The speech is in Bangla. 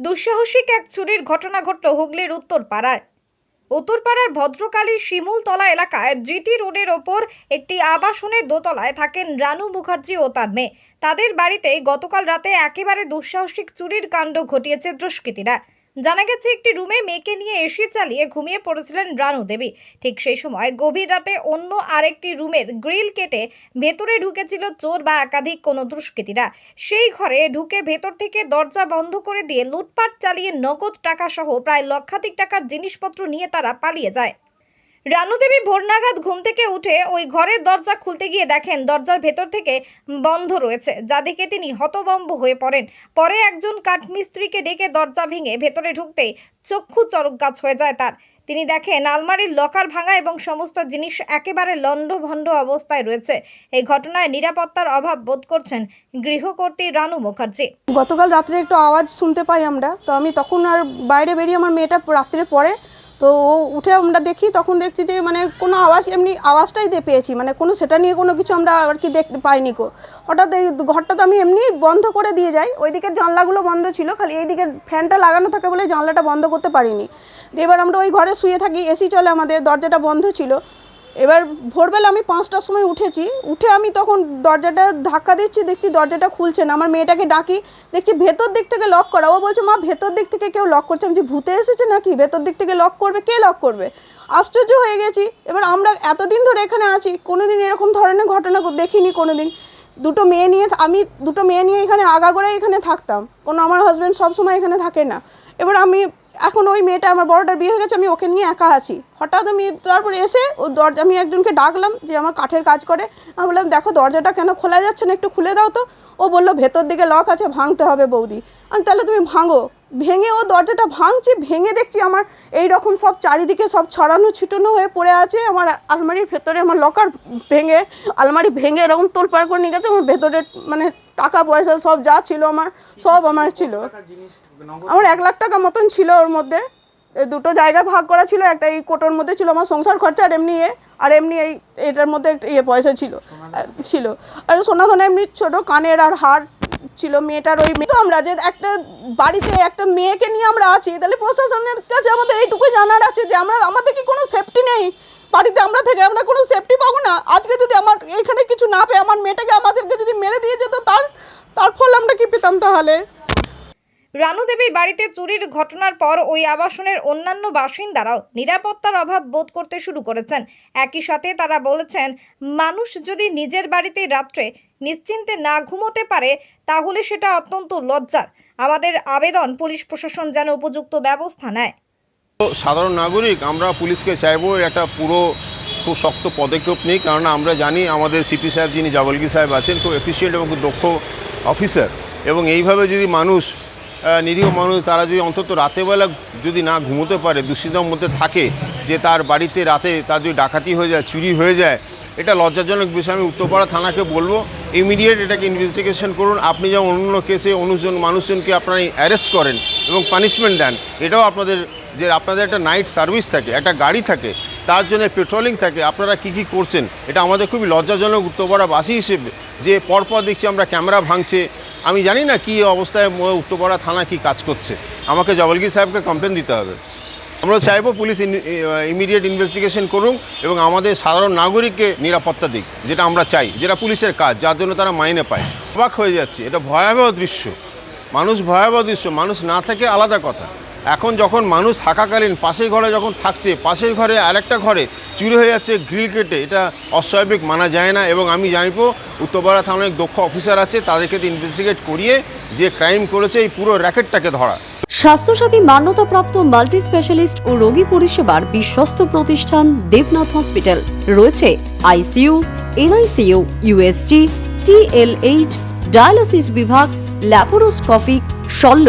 দুঃসাহসিক এক চুরির ঘটনা ঘটল হুগলির উত্তরপাড়ায়। উত্তরপাড়ার ভদ্রকালী শিমুলতলা এলাকায় জিটি রোডের ওপর একটি আবাসনের দোতলায় থাকেন রানু মুখার্জি ও তার মেয়ে। তাদের বাড়িতে গতকাল রাতে একেবারে দুঃসাহসিক চুরির কাণ্ড ঘটিয়েছে দুষ্কৃতীরা। জানা গেছে, একটি রুমে মেয়েকে নিয়ে এসি চালিয়ে ঘুমিয়ে পড়েছিলেন রানু দেবী। ঠিক সেই সময় গভীর রাতে অন্য আরেকটি রুমের গ্রিল কেটে ভেতরে ঢুকেছিল চোর বা একাধিক কোনো দুষ্কৃতীরা। সেই ঘরে ঢুকে ভেতর থেকে দরজা বন্ধ করে দিয়ে লুটপাট চালিয়ে নগদ টাকা সহ প্রায় লক্ষাধিক টাকার জিনিসপত্র নিয়ে তারা পালিয়ে যায়। রানুদেবী ভোর নাগাদ ঘুম থেকে উঠে ওই ঘরের দরজা খুলতে গিয়ে দেখেন দরজার ভেতর থেকে বন্ধ রয়েছে, যা দেখে তিনি হতবম্ব হয়ে পড়েন। পরে একজন কাঠমিস্ত্রিকে ডেকে দরজা ভেঙে ভেতরে ঢুকতেই চক্ষু চরক গাছ হয়ে যায় তার। তিনি দেখেন আলমারির লকার ভাঙা এবং সমস্ত জিনিস একেবারে লণ্ডভণ্ড অবস্থায় রয়েছে। এই ঘটনায় নিরাপত্তার অভাব বোধ করছেন গৃহকর্ত্রী রানু মুখার্জি। গতকাল রাত্রে একটু আওয়াজ শুনতে পাই আমরা, তো আমি তখন আর বাইরে বেরিয়ে আমার মেয়েটা রাত্রে পড়ে তো ও উঠে আমরা দেখি, তখন দেখছি যে মানে কোনো আওয়াজ, এমনি আওয়াজটাই দিয়ে পেয়েছি। মানে কোনো সেটা নিয়ে কোনো কিছু আমরা আর কি দেখতে পাইনি কো। হঠাৎ এই ঘরটা তো আমি এমনি বন্ধ করে দিয়ে যাই ওই দিকের জানলাগুলো বন্ধ ছিল, খালি এই দিকের ফ্যানটা লাগানো থাকে বলে জানলাটা বন্ধ করতে পারিনি। এবার আমরা ওই ঘরে শুয়ে থাকি, এসি চলে আমাদের, দরজাটা বন্ধ ছিল। এবার ভোরবেলা আমি পাঁচটার সময় উঠেছি উঠে আমি তখন দরজাটা ধাক্কা দিচ্ছি দেখছি দরজাটা খুলছে না। আমার মেয়েটাকে ডাকি দেখছি ভেতর দিক থেকে লক করা। ও বলছে মা ভেতর দিক থেকে কেউ লক করছে? আমি বলছি, ভূতে এসেছে নাকি? ভেতর দিক থেকে লক করবে? কে লক করবে? আশ্চর্য হয়ে গেছি। এবার আমরা এতদিন ধরে এখানে আছি কোনোদিন এরকম ধরনের ঘটনা দেখিনি কোনোদিন। দুটো মেয়ে নিয়ে আমি দুটো মেয়ে নিয়ে এখানে আগাগোড়াই এখানে থাকতাম। কোনো আমার হাজব্যান্ড সবসময় এখানে থাকে না। এবার আমি এখন ওই মেয়েটা আমার বড়টার বিয়ে হয়ে গেছে, আমি ওকে নিয়ে একা আছি। হঠাৎ আমি তারপরে এসে ও দরজা, আমি একজনকে ডাকলাম যে আমার কাঠের কাজ করে। আমি বললাম, দেখো, দরজাটা কেন খোলা যাচ্ছে না? একটু খুলে দাও তো। ও বলল, ভেতর দিকে লক আছে, ভাঙতে হবে বৌদি। আমি তাহলে তুমি ভাঙো। ভেঙে ও দরজাটা ভাঙছি, ভেঙে দেখছি আমার এই রকম সব চারিদিকে সব ছড়ানো ছিটানো হয়ে পড়ে আছে। আমার আলমারির ভেতরে আমার লকার ভেঙে, আলমারি ভেঙে এরকম তোলপাড় করে নিয়ে গেছে, আমার ভেতরে মানে টাকা পয়সা সব যা ছিল আমার, সব আমার ছিল। আমার এক লাখ টাকা মতন ছিল ওর মধ্যে। দুটো জায়গা ভাগ করা ছিল একটা এই কোটোর মধ্যে ছিল আমার সংসার খরচা আর এমনি এ আর এমনি এই এটার মধ্যে একটা ইয়ে পয়সা ছিল ছিল। আর সোনা ধনে এমনি ছোট কানের আর হার ছিল মেয়েটার ওই মেয়ে। তো আমরা যে একটা বাড়িতে একটা মেয়েকে নিয়ে আমরা আছি তাহলে প্রশাসনের কাছে আমাদের এইটুকু জানার আছে যে আমরা আমাদের কি কোনো সেফটি নেই? বাড়িতে আমরা থেকে আমরা কোনো সেফটি পাবো না? আজকে যদি আমার এখানে কিছু না পেয়ে আমার মেয়েটাকে আমাদেরকে যদি মেরে দিয়ে যেত তার তার ফল আমরা কি পেতাম তাহলে? রানু দেবীর বাড়িতে চুরির ঘটনার পর ওই আবাসনের অন্যান্য বাসিন্দারাও নিরাপত্তার অভাব বোধ করতে শুরু করেছেন। একই সাথে তারা বলেছেন, মানুষ যদি নিজের বাড়িতে রাত্রে নিশ্চিন্তে না ঘুমোতে পারে, তাহলে সেটা অত্যন্ত লজ্জার। আমাদের আবেদন পুলিশ প্রশাসন যেন উপযুক্ত ব্যবস্থা নেয়। সাধারণ নাগরিক, আমরা পুলিশকে চাইব একটা পুরো খুব শক্ত পদক্ষেপ নেই কারণ আমরা জানি আমাদের সিপি সাহেব, যিনি জাবলগি সাহেব আছেন, খুব এফিসিয়েন্ট এবং খুব দক্ষ অফিসার এবং এইভাবে যদি মানুষ নিরীহ মানুষ, তারা যদি অন্তত রাতেবেলা যদি না ঘুমোতে পারে, দুশ্চিন্তার মধ্যে থাকে, যে তার বাড়িতে রাতে তার যদি ডাকাতি হয়ে যায়, চুরি হয়ে যায়, এটা লজ্জাজনক বিষয়। আমি উত্তরপাড়া থানাকে বলব ইমিডিয়েট এটাকে ইনভেস্টিগেশন করুন। আপনি যেমন অন্য কেসে অনুজন মানুষজনকে আপনারা অ্যারেস্ট করেন এবং পানিশমেন্ট দেন, এটাও আপনাদের যে আপনাদের একটা নাইট সার্ভিস থাকে, একটা গাড়ি থাকে, তার জন্য পেট্রোলিং থাকে, আপনারা কি কি করছেন, এটা আমাদের খুবই লজ্জাজনক উত্তরপাড়াবাসী হিসেবে, যে পরপর দেখছি আমরা ক্যামেরা ভাঙছে আমি জানি না কি অবস্থায় উত্তরপাড়া থানা কি কাজ করছে। আমাকে জবলগীর সাহেবকে কমপ্লেন দিতে হবে। আমরা চাইব পুলিশ ইমিডিয়েট ইনভেস্টিগেশন করুক এবং আমাদের সাধারণ নাগরিককে নিরাপত্তা দিক, যেটা আমরা চাই, যেটা পুলিশের কাজ, যার জন্য তারা মাইনে পায়। অবাক হয়ে যাচ্ছে, এটা ভয়াবহ দৃশ্য। মানুষ ভয়াবহ দৃশ্য, মানুষ না থাকে আলাদা কথা। এখন যখন মানুষ থাকাকালীন পাশের ঘরে যখন থাকছে, পাশের ঘরে আরেকটা ঘরে চুরি হয়ে যাচ্ছে গ্রিল কেটে, এটা অস্বাভাবিক মানা যায় না এবং আমি জানব, উত্তরপাড়া থানার দক্ষ অফিসার আছে, তাদেরকে ইনভেস্টিগেট করিয়ে যে ক্রাইম করেছে এই পুরো র্যাকেটটাকে ধরা। স্বাস্থ্যসাথী মান্যতাপ্রাপ্ত মাল্টি স্পেশালিস্ট ও রোগী পরিষেবার বিশ্বস্ত প্রতিষ্ঠান দেবনাথ হসপিটাল। রয়েছে ICU, NICU USG TLH dialysis বিভাগ, ল্যাপারোস্কোপিক, শল্য।